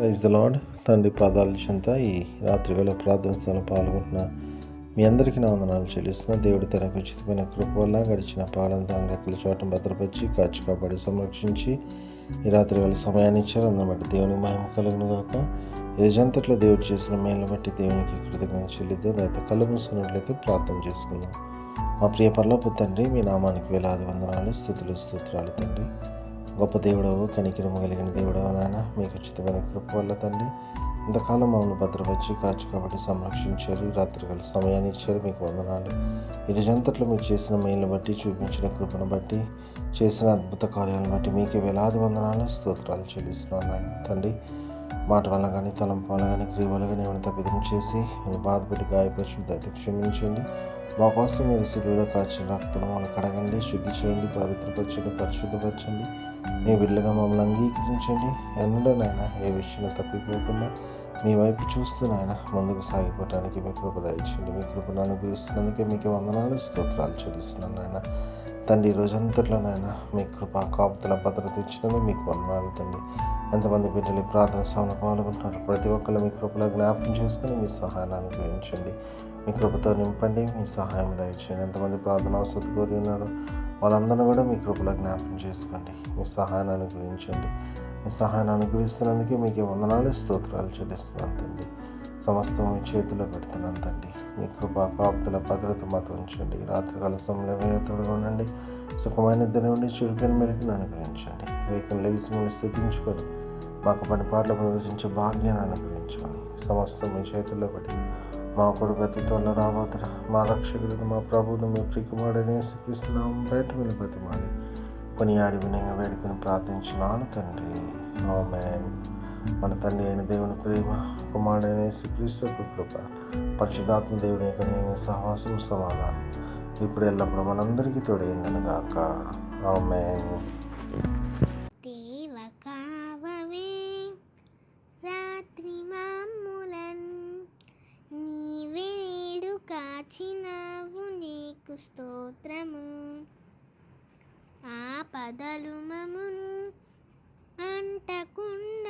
Praise the lord తండ్రి పాదాలు చెంత ఈ రాత్రి వేళ ప్రార్థన స్థలం పాల్గొంటున్న మీ అందరికీ నా వందనాలు చెల్లిస్తున్న. దేవుడి తనకు ఉచితమైన కృప వల్ల గడిచిన పాలన తన రెక్కల చోట భద్రపరిచి కాచి కాపాడి సంరక్షించి ఈ రాత్రి వేళ సమయాన్ని ఇచ్చారు. అందుని బట్టి దేవుని మహిమ కలుగును గాక. ఎదుజంతట్లో దేవుడు చేసిన మేలు బట్టి దేవునికి కృతజ్ఞత చెల్లిద్దాం. దాంతో కళ్ళు మూసుకున్నట్లయితే ప్రార్థన చేసుకుందాం. మా ప్రియ పర్లోపు తండ్రి మీ నామానికి వేలాది వందనాలు స్థుతులు స్తోత్రాలు తండ్రి. గొప్ప దేవుడవు కనికిరము కలిగిన దేవుడవు నాయన. మీకు ఉచితమైన కృప వల్ల తండ్రి. ఇంతకాలం మమ్మల్ని భద్రపరిచి కాచు కాబట్టి సంరక్షించారు. ఈ రాత్రి సమయాన్ని ఇచ్చారు. మీకు వందనాలు. ఈ మీరు చేసిన మేలును బట్టి చూపించిన కృపను బట్టి చేసిన అద్భుత కార్యాలను బట్టి మీకు వేలాది వందనాలు స్తోత్రాలు చెల్లిస్తున్నాను నాయన. తండ్రి మాట వల్ల కానీ తలంపు వల్ల కానీ క్రియ వల్ల కానీ ఏమైనా తప్పిదం చేసి మీరు బాధపెట్టి గాయపరిచి దయతో క్షమించండి. మా కోసం మీరు సిలువలో కాచిన రక్తం మనం కడగండి శుద్ధి చేయండి పవిత్రపరచండి పరిశుద్ధపరచండి. మీ బిడ్డగా మమ్మల్ని అంగీకరించండి. ఎన్నడూ నాయన ఏ విషయంలో తప్పిపోకుండా మీ వైపు చూస్తూ నాయన ముందుకు సాగిపోవడానికి మీ కృప దయచేయండి. మీ కృపను అనుగ్రహిస్తున్నందుకే మీకు వందనాలు స్తోత్రాలు చెల్లిస్తున్నాను నాయన. తండ్రి ఈ రోజంతట్లో నాయన మీ కృప కాపుతల భద్రత ఇచ్చినందుకు మీకు వందనాలు తండ్రి ఎంతమంది బిడ్డలు ప్రార్థన సభలో పాల్గొంటున్నారు? ప్రతి ఒక్కరు మీ కృపలో జ్ఞాపకం చేసుకుని మీ సహాయాన్ని అనుగ్రహించండి. మీ కృపతో నింపండి మీ సహాయం దయచేయండి. ఎంతమంది ప్రార్థన అవసరం కోరి ఉన్నారో వాళ్ళందరూ కూడా మీ కృపలో జ్ఞాపకం చేసుకోండి. మీ సహాయాన్ని అనుగ్రహించండి. మీ సహాయాన్ని అనుగ్రహిస్తున్నందుకే మీకు వందనాలు స్తోత్రాలు చెల్లిస్తున్నాను తండ్రి సమస్తం మీ చేతిలో పెడుతున్నాను తండ్రి. మీ కృప కాపుతుల భద్రత మాతో ఉంచండి. రాత్రికాల సమయంలో మీరు తోడుగా ఉండండి. సుఖమైన నిద్ర నుండి చురుకైన మెరుగును అనుగ్రహించండి. వేకం లేచి మిమ్మల్ని స్థితించుకొని మాకు పని పాటలు ప్రవేశించే భాగ్యాన్ని అనుగ్రహించుకొని సమస్తం మీ చేతుల్లో పెట్టి మా కొడుకు అతి త్వరలో రాబోతురా మా రక్షకుడిని మా ప్రభువును మీ ప్రికుమాడనే శ్రీకృష్ణనామం బయట విని బతిమాలి. కొని ఆడి వేడుకొని ప్రార్థించినాను తండ్రి. ఆమెన్. మన తండ్రి అయిన దేవుని ప్రేమ కుమారుడైన శ్రీక్రీస్తు కృప పరిశుధాత్మ దేవుని యొక్క నేను సహవాసం సమాధానం ఇప్పుడు ఎల్లప్పుడు మనందరికీ తోడైందను గాక. ఆమెన్. దేవ కావవే రాత్రి మాములన్ నీకు స్తోత్రము. ఆ పదలు మమును అంటకుండా